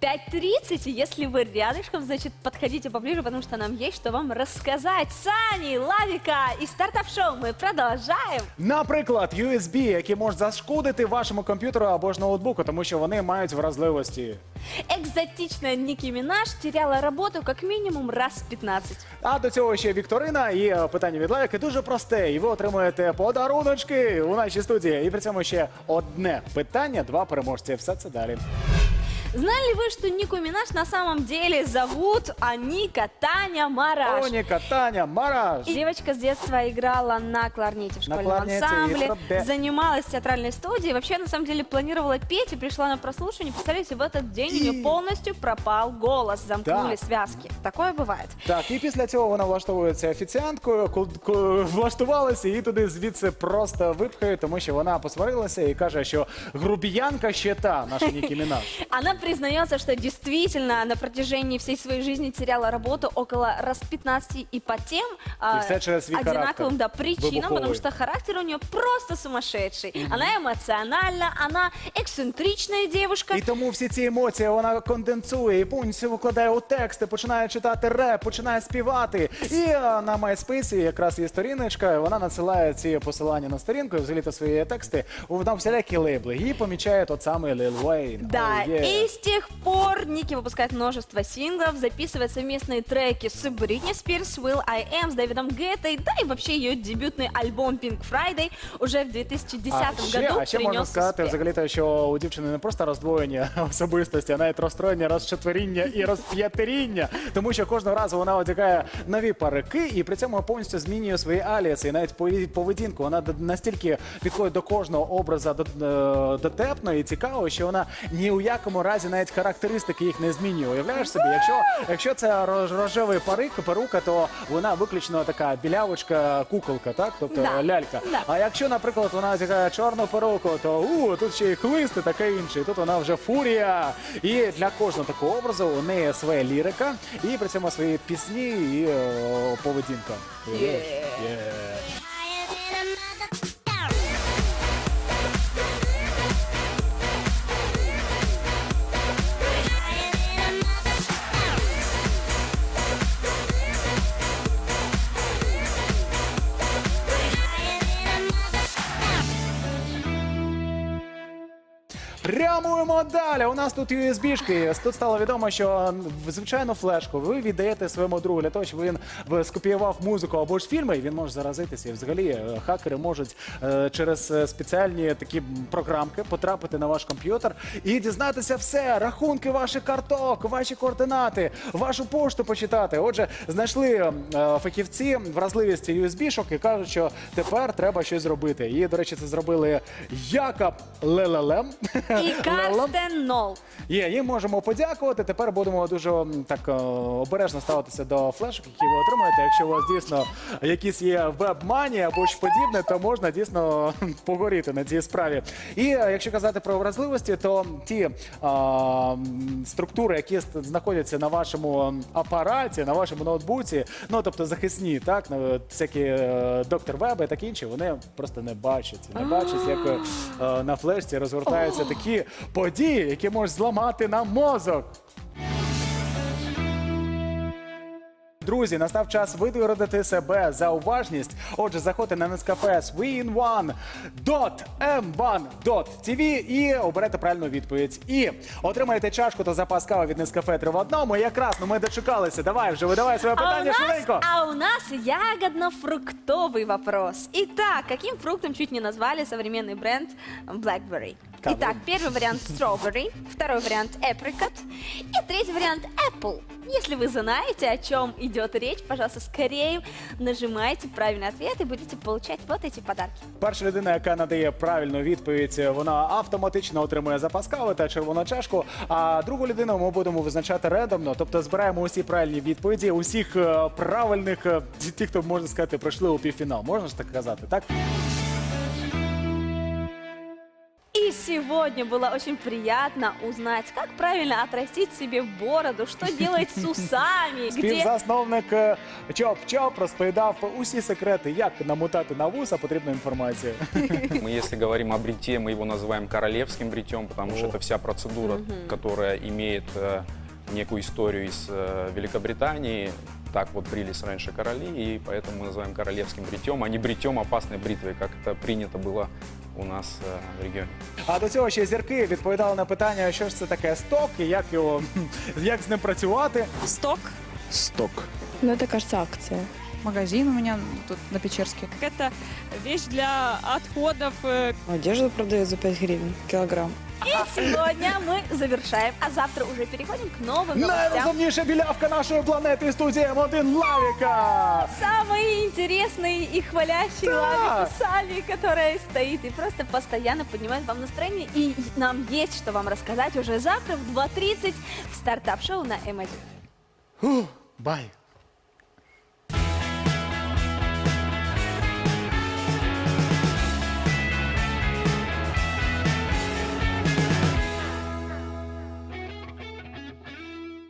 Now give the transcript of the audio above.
5.30. И Если вы рядышком, значит, подходите поближе, потому что нам есть что вам рассказать. Сани, Лавика и стартап-шоу мы продолжаем. Наприклад, USB, які можуть зашкодити вашому комп'ютеру або ж ноутбуку, тому що вони мають вразливості. Экзотичная Ники Минаж теряла работу как минимум раз 15. А до цього ще вікторина і е, питання від лайки дуже просте. І ви отримуєте подаруночки у нашій студії. І при цьому ще одне питання, два переможці. Все це далі. Знали ли вы, что Нику Минаж на самом деле зовут Аника Таня Мараш? Оніка, Таня, Мараш. Девочка с детства играла на кларнете в На школьном кларнете и ансамбле, трубе. занималась в театральной студии. Вообще, на самом деле, планировала петь и пришла на прослушивание. Представляете, в этот день у И- нее полностью пропал голос, замкнули Да. связки. Такое бывает. Так, і після цього вона влаштовується офіціанткою, ку- ку- влаштувалася і туди звідси просто випхають, тому що вона посварилася і каже, що грубіянка ще та наша Нікі Мінаш. Она признается, что действительно на протяжении всей своей жизни теряла работу около раз 15 и по тем а, все через свой одинаковым характер. да, причинам, потому Выбуховый. что характер у нее просто сумасшедший. Она эмоциональна, она эксцентричная девушка. І тому всі ці емоції вона конденсує і повністю викладає у тексти, починає читати реп, починає співати. І е, на MySpace якраз є сторіночка, і вона надсилає ці посилання на сторінку, і взагалі то свої тексти на всілякі лейбли. Її помічає тот самий Лил Уейн. Да, Oh, yeah. и с тех пор Ники выпускает множество синглов, записывает совместные треки с Бритни Спирс, Will I Am, с Дэвидом Геттой, да и вообще ее дебютный альбом Pink Friday уже в 2010 А ще, году а ще можна принес сказати успех. взагалі, що у дівчини не просто роздвоєння особистості, а навіть розстроєння, розчетверіння і розп'ятеріння. Тому що кожного разу вона одягає нові парики і при цьому повністю змінює свої аліаси. І навіть пові- поведінку вона д- настільки підходить до кожного образа до- е, дотепно і цікаво, що вона ні у якому разі навіть характеристики їх не змінює. Уявляєш собі, якщо, якщо це рож- рожевий парик, перука, то вона виключно така білявочка, куколка, так? Тобто Да. лялька. Да. А якщо, наприклад, вона одягає чорну перуку, то у тут ще й хлист і таке інше. І тут вона вже фурія. І для кожного такого образу у неї своя лірика, і при цьому свої пісні і о, поведінка. Уявляєш? Є. Прямуємо далі. У нас тут USB-шки. Тут стало відомо, що звичайну флешку ви віддаєте своєму другу для того, щоб він скопіював музику або ж фільми, і він може заразитися. І взагалі е, хакери можуть е, через е, спеціальні такі програмки потрапити на ваш комп'ютер і дізнатися все, рахунки ваших карток, ваші координати, вашу пошту почитати. Отже, знайшли е, фахівці вразливість USB-шок і кажуть, що тепер треба щось зробити. І, до речі, це зробили Якоб Лелелем. И Лелем. Карстен Нол. Є, їм можемо подякувати. Тепер будемо дуже так е, обережно ставитися до флешок, які ви отримаєте. Якщо у вас дійсно якісь є веб-мані або ж подібне, то можна дійсно погоріти на цій справі. І е, якщо казати про вразливості, то ті а, структури, які ст- знаходяться на вашому апараті, на вашому ноутбуці, ну тобто захисні, так на всякі е, доктор веби, так інші, вони просто не бачать, не бачать, як е, на флешці розгортаються такі події, які можуть зламати нам мозок. Друзі, настав час видворити себе за уважність. Отже, заходьте на Nescafe swin1.m1.tv і оберете правильну відповідь. І отримаєте чашку та запас кави від Nescafe 3 в одному. Якраз ну ми дочекалися. Давай вже видавай своє А у, питання нас, швиденько. а у нас ягодно-фруктовый вопрос. Итак, каким фруктом чуть не назвали современный бренд BlackBerry? Кого? Итак, первый вариант strawberry, второй вариант apricot и третий вариант apple. Если вы знаете, о чем идет речь, пожалуйста, скорее нажимайте правильный ответ и будете получать вот эти подарки. Перша людина, яка надає правильну відповідь, вона автоматично отримує запас кави та червону чашку. А другу людину ми будемо визначати рендомно, тобто збираємо усі правильні відповіді, усіх е, правильних, е, ті, хто можна сказати, пройшли у півфінал. Можна ж так казати, так? И И сегодня было очень приятно узнать, как правильно отрастить себе бороду, что делать с усами, где... Співзасновник е, Чоп Чоп розповідав усі секрети, як намотати на вуса потрібну інформацію. Мы, если говорим о бритье, мы его называем королевским бритьем, потому что О. это вся процедура, которая имеет э, некую историю из э, Великобритании. Так вот брились раньше короли, и поэтому мы называем королевским бритьем, а не бритьем опасной бритвой, как это принято было у нас э, в регионе. А до цього ще зірки відповідали на питання, що ж це таке сток і як його як з ним працювати. Сток. Сток. Ну, это, кажется, акция. Магазин у меня тут на Печерске. Это вещь для отходов. э, Одежду продают за 5 гривен килограмм. И сегодня мы завершаем, а завтра уже переходим к новым новостям. Найрозумніша білявка нашої планети студія М1 Лавіка. Самый интересный и хвалящий Да. Лавику Сали, которая стоит и просто постоянно поднимает вам настроение. И нам есть что вам рассказать уже завтра в 2.30 в стартап-шоу на М1. Бай.